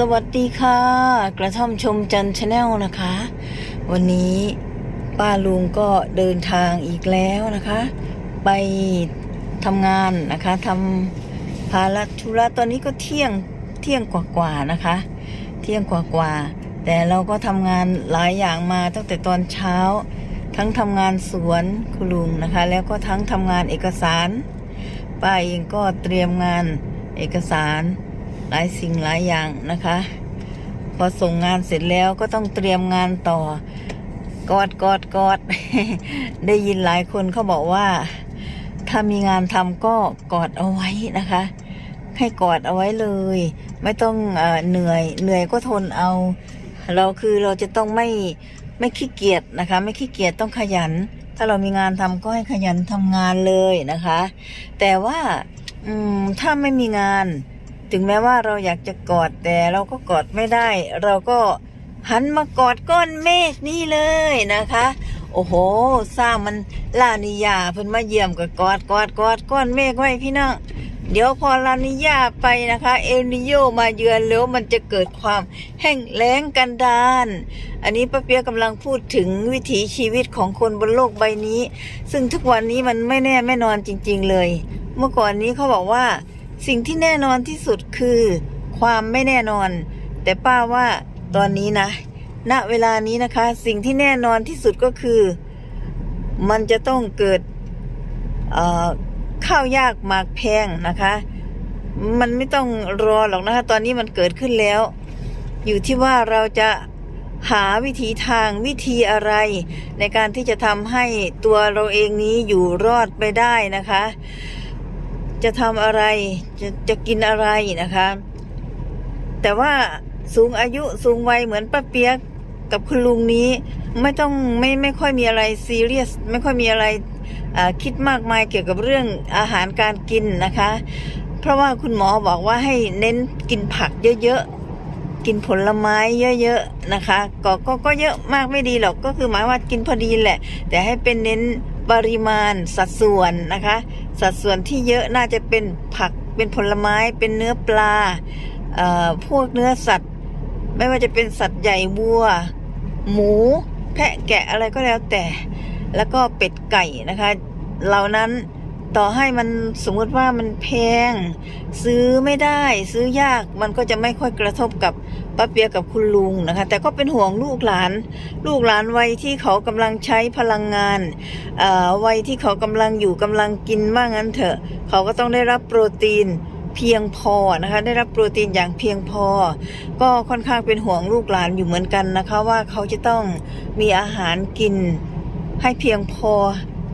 สวัสดีค่ะ กระท่อมชมจันชาแนลนะคะ วันนี้ป้าลุงก็เดินทางอีกแล้วนะคะ ไปทำงานนะคะทำภารธุระตอนนี้ก็เที่ยงเที่ยงกว่าๆนะคะ เที่ยงกว่าๆแต่เราก็ทำงานหลายอย่างมาตั้งแต่ตอนเช้า ทั้งทำงานสวนคุณลุงนะคะ แล้วก็ทั้งทำงานเอกสารป้าเองก็เตรียมงานเอกสาร ลายสิ่งหลายอย่างนะคะ พอส่งงานเสร็จแล้วก็ต้องเตรียมงานต่อกอดกอดกอดได้ยินหลายคนเขาบอกว่า ถ้ามีงานทำก็กอดเอาไว้นะคะ ให้กอดเอาไว้เลย ไม่ต้องเหนื่อยเหนื่อยก็ทนเอา เราคือเราจะต้องไม่ไม่ขี้เกียจนะคะ ไม่ขี้เกียจต้องขยัน ถ้าเรามีงานทำก็ให้ขยันทำงานเลยนะคะ แต่ว่าถ้าไม่มีงาน ถึงแม้ว่าเราอยากจะกอดแต่เราก็กอดไม่ได้ เราก็หันมากอดก้อนเมฆนี่เลยนะคะ โอ้โหสร้างมันลานิยาเพิ่นมาเยี่ยมก็กอดกอดกอดก้อนเมฆไว้พี่น้องเดี๋ยวพอลานิยาไปนะคะ เอลนิโยมาเยือนแล้วมันจะเกิดความแห้งแล้งกันดานอันนี้ป้าเปียกำลังพูดถึงวิถีชีวิตของคนบนโลกใบนี้ ซึ่งทุกวันนี้มันไม่แน่ไม่นอนจริง ๆเลย เมื่อก่อนนี้เขาบอกว่า สิ่งที่แน่นอนที่สุดคือ ความไม่แน่นอน แต่ป้าว่าตอนนี้นะณเวลานี้นะคะ สิ่งที่แน่นอนที่สุดก็คือ มันจะต้องเกิดข้าวยากหมากแพงนะคะ มันไม่ต้องรอหรอกนะคะ ตอนนี้มันเกิดขึ้นแล้ว อยู่ที่ว่าเราจะหาวิธีทางวิธีอะไร ในการที่จะทำให้ตัวเราเองนี้อยู่รอดไปได้นะคะ จะทำอะไรจะจะกินอะไรนะคะ แต่ว่าสูงอายุสูงวัยเหมือนป้าเปียกกับคุณลุงนี้ ไม่ต้องไม่ไม่ค่อยมีอะไรซีเรียสไม่ค่อยมีอะไรคิดมากมายเกี่ยวกับเรื่องอาหารการกินนะคะ เพราะว่าคุณหมอบอกว่าให้เน้นกินผักเยอะๆ กินผลไม้เยอะๆนะคะ ก็ก็ก็เยอะมากไม่ดีหรอกก็คือหมายว่ากินพอดีแหละ แต่ให้เป็นเน้น ปริมาณสัดส่วนนะคะ สัดส่วนที่เยอะน่าจะเป็นผักเป็นผลไม้เป็นเนื้อปลาพวกเนื้อสัตว์ ไม่ว่าจะเป็นสัตว์ใหญ่วัว หมู แพะแกะอะไรก็แล้วแต่ แล้วก็เป็ดไก่นะคะ เหล่านั้นต่อให้มันสมมติว่ามันแพง ซื้อไม่ได้ซื้อยากมันก็จะไม่ค่อยกระทบกับ ป้าเปียกับคุณลุงนะคะ แต่ก็เป็นห่วงลูกหลาน ลูกหลานวัยที่เขากำลังใช้พลังงานวัยที่เขากำลังอยู่กำลังกินมากงั้นเถอะ เขาก็ต้องได้รับโปรตีนเพียงพอนะคะ ได้รับโปรตีนอย่างเพียงพอ ก็ค่อนข้างเป็นห่วงลูกหลานอยู่เหมือนกันนะคะ ว่าเขาจะต้องมีอาหารกินให้เพียงพอ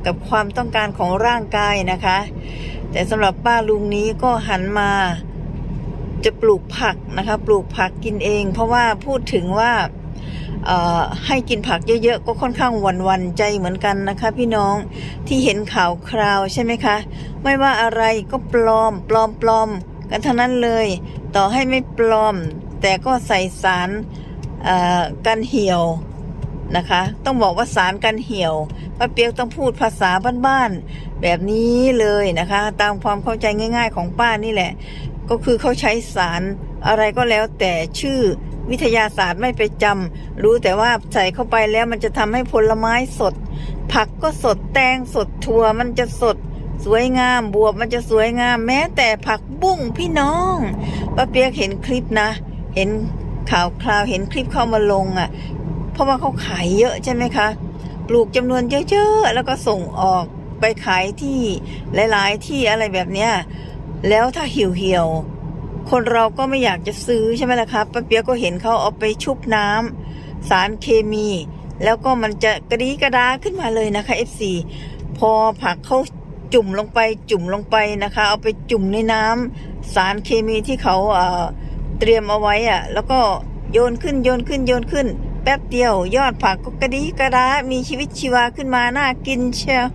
กับความต้องการของร่างกายนะคะ แต่สำหรับป้าลุงนี้ก็หันมา จะปลูกผักนะคะ ปลูกผักกินเอง เพราะว่าพูดถึงว่าให้กินผักเยอะๆ ก็ค่อนข้างหวั่นวันๆใจเหมือนกันนะคะ พี่น้องที่เห็นข่าวคราวใช่ไหมคะ ไม่ว่าอะไรก็ปลอมปลอมปลอมกันทั้งนั้นเลย ต่อให้ไม่ปลอม แต่ก็ใส่สารกันเหี่ยวนะคะ ต้องบอกว่าสารกันเหี่ยวป้าเปียกต้องพูดภาษาบ้านๆแบบนี้เลยนะคะ ตามความเข้าใจง่าย ๆ ของป้านี่แหละ ก็คือเขาใช้สารอะไรก็แล้วแต่ชื่อวิทยาศาสตร์ไม่ไปจำรู้แต่ว่าใส่เข้าไปแล้วมันจะทำให้ผลไม้สด ผักก็สดแตงสดถั่วมันจะสด สวยงามบวบมันจะสวยงาม แม้แต่ผักบุ้งพี่น้องป้าเปียกเห็นคลิปนะ เห็นข่าวคราวเห็นคลิปเข้ามาลงอะ เพราะว่าเขาขายเยอะใช่ไหมคะปลูกจำนวนเยอะๆแล้วก็ส่งออกไปขายที่หลาย ๆ ที่อะไรแบบเนี้ย แล้วถ้าเหี่ยวๆคนเราก็ไม่อยากจะซื้อใช่ไหมล่ะครับป้าเปียกก็เห็นเขาเอาไปชุบน้ำสารเคมี แล้วก็มันจะกระดีกระดาขึ้นมาเลยนะคะ FC พอผักเขาจุ่มลงไปจุ่มลงไปนะคะ เอาไปจุ่มในน้ำสารเคมีที่เขาเอ่อเตรียมเอาไว้อะแล้วก็โยนขึ้นโยนขึ้นโยนขึ้น แป๊บเดียว ยอดผักก็กระดีกระดามีชีวิตชีวาขึ้นมาน่ากินเชียว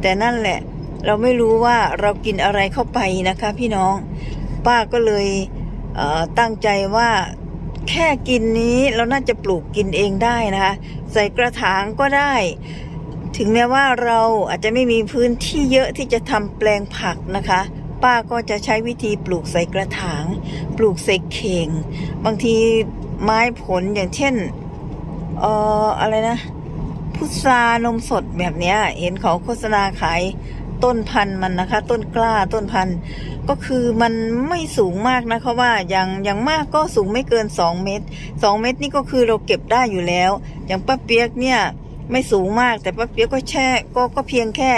แต่นั่นแหละ เราไม่รู้ว่าเรากินอะไรเข้าไปนะคะ พี่น้อง ป้าก็เลยเตั้งใจว่าแค่กินนี้เราน่าจะปลูกกินเองได้นะคะ ใส่กระถางก็ได้ ถึงแม้ว่าเราอาจจะไม่มีพื้นที่เยอะที่จะทำแปลงผักนะคะ ป้าก็จะใช้วิธีปลูกใส่กระถาง ปลูกใส่เข่ง บางทีไม้ผลอย่างเช่นเอ่ออะไรนะพุทรานมสดแบบเนี้ย เห็นเขาโฆษณาขาย ต้นพันธุ์มันนะคะ ต้นกล้าต้นพันธุ์ก็คือมันไม่สูงมากนะเขาว่าอย่างอย่างมากก็สูงไม่เกิน 2 เมตร 2 เมตรนี่ก็คือเราเก็บได้อยู่แล้ว อย่างป้าเปียกเนี่ยไม่สูงมากแต่ป้าเปียกก็แช่ก็ก็เพียงแค่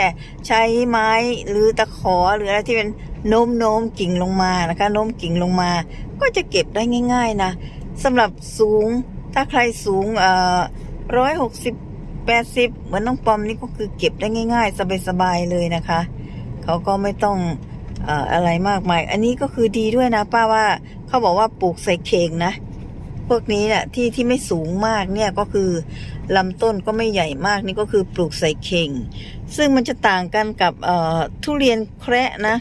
ใช้ไม้หรือตะขอหรืออะไรที่เป็นโน้มโน้มกิ่งลงมานะคะโน้มกิ่งลงมา ก็จะเก็บได้ง่าย ๆนะสำหรับสูงถ้าใครสูงเอ่อร้อยหกสิบ แปดสิบเหมือนน้องปอมนี่ก็คือเก็บได้ง่าย ๆ สบายๆเลยนะคะ เขาก็ไม่ต้องออะไรมากมาย อันนี้ก็คือดีด้วยนะ ป้าว่าเขาบอกว่าปลูกใส่เข่งนะ พวกนี้เนี่ยที่ที่ไม่สูงมากเนี่ยก็คือลำต้นก็ไม่ใหญ่มากนี่ก็คือปลูกใส่เข่ง ซึ่งมันจะต่างกันกับทุเรียนแคระนะ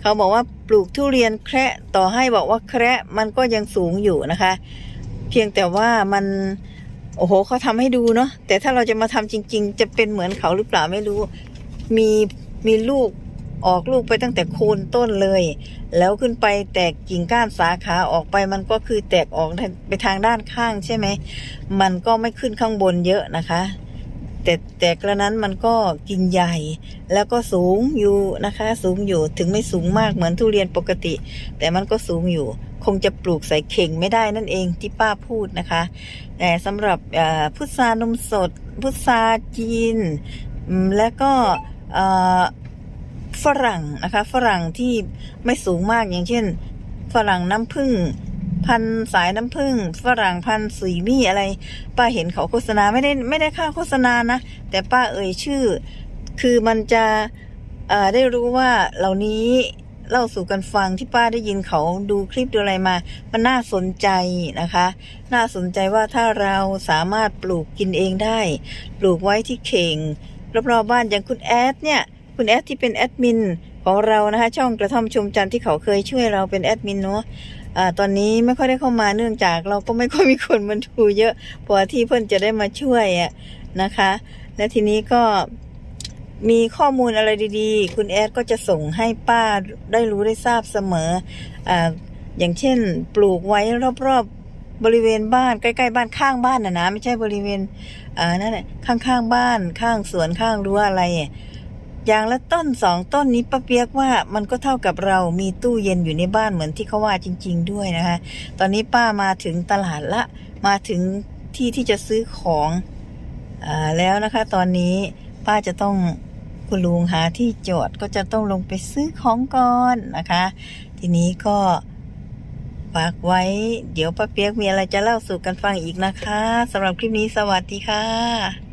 เขาบอกว่าปลูกทุเรียนแคระต่อให้บอกว่าแคระมันก็ยังสูงอยู่นะคะ เพียงแต่ว่ามัน โอ้โหเขาทำให้ดูเนาะแต่ถ้าเราจะมาทำจริง ๆ จะเป็นเหมือนเขาหรือเปล่าไม่รู้ มีมีลูกออกลูกไปตั้งแต่โคนต้นเลย แล้วขึ้นไปแตกกิ่งก้านสาขาออกไปมันก็คือแตกออกไปทางด้านข้างใช่ไหม มันก็ไม่ขึ้นข้างบนเยอะนะคะ แต่แต่กระนั้นมันก็กิ่งใหญ่ แล้วก็สูงอยู่นะคะ สูงอยู่ถึงไม่สูงมากเหมือนทุเรียนปกติ แต่มันก็สูงอยู่ คงจะปลูกใส่เข่งไม่ได้นั่นเองที่ป้าพูดนะคะ แต่สำหรับพุทรานมสด พุทราจีน แล้วก็ฝรั่งนะคะ ฝรั่งที่ไม่สูงมากอย่างเช่น ฝรั่งน้ำผึ้ง พันสายน้ำผึ้งฝรั่งพันสุยมี่อะไร ป้าเห็นเขาโฆษณาไม่ได้ไม่ได้ค่าโฆษณานะ แต่ป้าเอ่ยชื่อ คือมันจะได้รู้ว่าเหล่านี้เล่าสู่กันฟังที่ป้าได้ยินเขาดูคลิปดูอะไรมา มันน่าสนใจนะคะ น่าสนใจว่าถ้าเราสามารถปลูกกินเองได้ ปลูกไว้ที่เข่งรอบๆบ้านอย่างคุณแอดเนี่ย คุณแอดที่เป็นแอดมินของเรานะคะ ช่องกระท่อมชมจันทร์ที่เขาเคยช่วยเราเป็นแอดมินเนาะ อตอนนี้ไม่ค่อยได้เข้ามาเนื่องจากเราก็ไม่ค่อยมีคนมาดูเยอะพอที่เพื่อนจะได้มาช่วยอะนะคะ และทีนี้ก็มีข้อมูลอะไรดีๆ คุณแอดก็จะส่งให้ป้าได้รู้ได้ทราบเสมอออย่างเช่น ปลูกไว้รอบๆบริเวณบ้านใกล้ๆบ้านข้างบ้านนะนะไม่ใช่บริเวณอ่านั่นแหละข้างๆบ้านข้างสวนข้างรั้วอะไร อย่างละต้นสองต้นนี้ป้าเปียกว่ามันก็เท่ากับเรามีตู้เย็นอยู่ในบ้านเหมือนที่เขาว่าจริง ๆ ด้วยนะคะ ตอนนี้ป้ามาถึงตลาดละ มาถึงที่ที่จะซื้อของอแล้วนะคะ ตอนนี้ป้าจะต้องคุณลุงหาที่จอดก็จะต้องลงไปซื้อของก่อนนะคะ ทีนี้ก็ฝากไว้ เดี๋ยวป้าเปียกมีอะไรจะเล่าสู่กันฟังอีกนะคะสำหรับคลิปนี้สวัสดีค่ะ